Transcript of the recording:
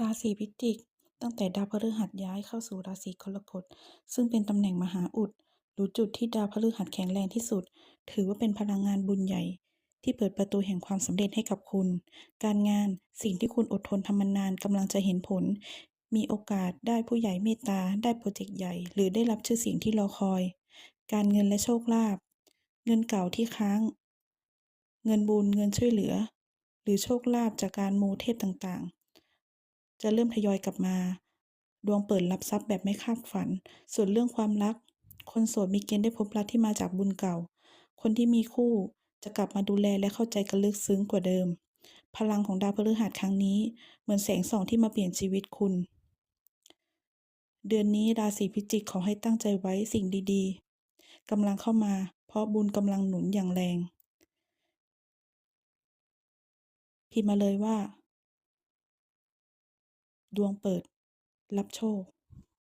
ราศีพิจิก ตั้งแต่ดาวพฤหัสย้ายเข้าสู่ราศีกรกฎซึ่งเป็นตำแหน่งมหาอุดหรือจุดที่ดาวพฤหัสแข็งแรงที่สุด ถือว่าเป็นพลังงานบุญใหญ่ ที่เปิดประตูแห่งความสำเร็จให้กับคุณ การงานสิ่งที่คุณอดทนทำมานานกำลังจะเห็นผล มีโอกาสได้ผู้ใหญ่เมตตา ได้โปรเจกต์ใหญ่ หรือได้รับชื่อเสียงที่รอคอย การเงินและโชคลาภเงินเก่าที่ค้าง เงินบุญเงินช่วยเหลือ หรือโชคลาภจากการมูเทพต่างๆ จะเริ่มทยอยกลับมา ดวงเปิดรับทรัพย์แบบไม่คาดฝัน ส่วนเรื่องความรัก คนโสดมีเกณฑ์ได้พบรักที่มาจากบุญเก่า คนที่มีคู่จะกลับมาดูแลและเข้าใจกันลึกซึ้งกว่าเดิม พลังของดาวพฤหัสครั้งนี้ เหมือนแสงส่องที่มาเปลี่ยนชีวิตคุณ เดือนนี้ราศีพิจิกขอให้ตั้งใจไว้สิ่งดีๆกำลังเข้ามา เพราะบุญกำลังหนุนอย่างแรง พิมพ์มาเลยว่า ดวงเปิด รับโชค